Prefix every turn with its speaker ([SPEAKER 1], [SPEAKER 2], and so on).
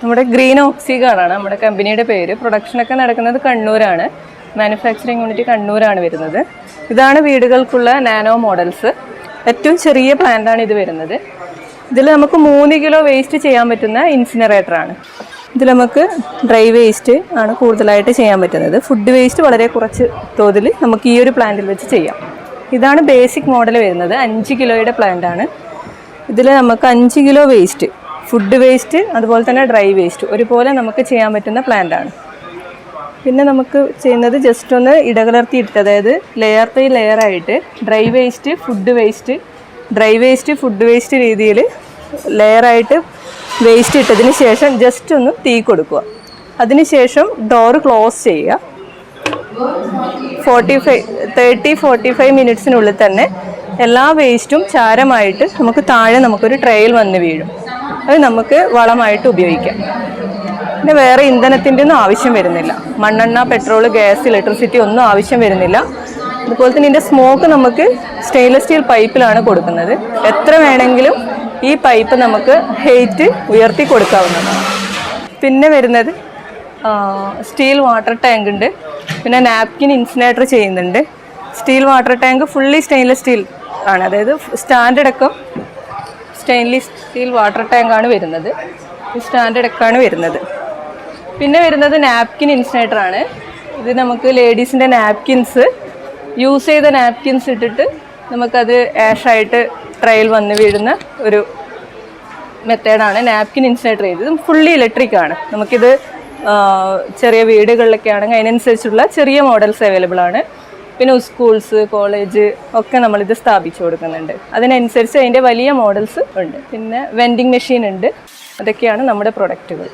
[SPEAKER 1] നമ്മുടെ ഗ്രീൻ ഓക്സിഗാണാണ് നമ്മുടെ കമ്പനിയുടെ പേര്. പ്രൊഡക്ഷനൊക്കെ നടക്കുന്നത് കണ്ണൂരാണ്. മാനുഫാക്ചറിങ് യൂണിറ്റ് കണ്ണൂരാണ് വരുന്നത്. ഇതാണ് വീടുകൾക്കുള്ള നാനോ മോഡൽസ്. ഏറ്റവും ചെറിയ പ്ലാന്റാണ് ഇത് വരുന്നത്. ഇതിൽ നമുക്ക് മൂന്ന് കിലോ വേസ്റ്റ് ചെയ്യാൻ പറ്റുന്ന ഇൻസിനറേറ്ററാണ് ഇതിൽ നമുക്ക് ഡ്രൈ വേസ്റ്റ് ആണ് കൂടുതലായിട്ട് ചെയ്യാൻ പറ്റുന്നത്. ഫുഡ് വേസ്റ്റ് വളരെ കുറച്ച് തോതിൽ നമുക്ക് ഈ ഒരു പ്ലാന്റിൽ വെച്ച് ചെയ്യാം. ഇതാണ് ബേസിക് മോഡൽ വരുന്നത്. അഞ്ച് കിലോയുടെ പ്ലാന്റാണ് ഇതിൽ നമുക്ക് അഞ്ച് കിലോ വേസ്റ്റ് ഫുഡ് വേസ്റ്റ് അതുപോലെ തന്നെ ഡ്രൈ വേസ്റ്റ്. ഒരുപോലെ നമുക്ക് ചെയ്യാൻ പറ്റുന്ന പ്ലാന്റ് ആണ്. പിന്നെ നമുക്ക് ചെയ്യുന്നത് ജസ്റ്റ് ഒന്ന് ഇടകലർത്തിയിട്ട് അതായത് ലെയർ ബൈ ലെയർ ആയിട്ട് dry waste food waste dry waste food waste രീതിയിൽ ലെയറായിട്ട് വേസ്റ്റ് ഇട്ടതിന് ശേഷം ജസ്റ്റ് ഒന്ന് തീ കൊടുക്കുക. അതിനുശേഷം ഡോർ ക്ലോസ് ചെയ്യുക. Forty five thirty forty five മിനിറ്റ്സിനുള്ളിൽ തന്നെ എല്ലാ വേസ്റ്റും ചാരമായിട്ട് നമുക്ക് താഴെ നമുക്കൊരു ട്രെയിൽ വന്ന് വീഴും. അത് നമുക്ക് വളമായിട്ട് ഉപയോഗിക്കാം. പിന്നെ വേറെ ഇന്ധനത്തിന്റെ ഒന്നും ആവശ്യം വരുന്നില്ല. മണ്ണെണ്ണ പെട്രോൾ ഗ്യാസ് ഇലക്ട്രിസിറ്റി ഒന്നും ആവശ്യം വരുന്നില്ല. അതുപോലെ തന്നെ ഇതിന്റെ സ്മോക്ക് നമുക്ക് സ്റ്റെയിൻലെസ് സ്റ്റീൽ പൈപ്പിലാണ് കൊടുക്കുന്നത്. എത്ര വേണമെങ്കിലും ഈ പൈപ്പ് നമുക്ക് ഹെയ്റ്റ് ഉയർത്തി കൊടുക്കാവുന്നതാണ്. പിന്നെ വരുന്നത് സ്റ്റീൽ വാട്ടർ ടാങ്ക് ഉണ്ട്. പിന്നെ നാപ്കിൻ ഇൻസിനേറ്റർ ചെയ്യുന്നുണ്ട്. Steel water tank fully stainless steel ആണ്. അതായത് സ്റ്റാൻഡേർഡ് ഒക്കെ സ്റ്റെയിൻലെസ് സ്റ്റീൽ വാട്ടർ ടാങ്കാണ് വരുന്നത്. സ്റ്റാൻഡേർഡ് ഒക്കെ ആണ് വരുന്നത്. പിന്നെ വരുന്നത് നാപ്കിൻ ഇൻസിനേറ്റർ ആണ്. ഇത് നമുക്ക് ലേഡീസിന്റെ നാപ്കിൻസ് യൂസ് ചെയ്ത നാപ്കിൻസ് ഇട്ടിട്ട് നമുക്കത് ആഷായിട്ട് ട്രയൽ വന്ന് വീഴുന്ന ഒരു മെത്തേഡാണ് നാപ്കിൻ ഇൻസിനേറ്റർ ചെയ്തത്. ഫുള്ളി ഇലക്ട്രിക് ആണ്. നമുക്കിത് ചെറിയ വീടുകളിലൊക്കെ ആണെങ്കിൽ അതിനനുസരിച്ചുള്ള ചെറിയ മോഡൽസ് അവൈലബിൾ ആണ്. പിന്നെ സ്കൂൾസ് കോളേജ് ഒക്കെ നമ്മളിത് സ്ഥാപിച്ചു കൊടുക്കുന്നുണ്ട്. അതിനനുസരിച്ച് അതിന്റെ വലിയ മോഡൽസ് ഉണ്ട്. പിന്നെ വെൻഡിങ് മെഷീൻ ഉണ്ട്. അതൊക്കെയാണ് നമ്മുടെ പ്രൊഡക്റ്റുകൾ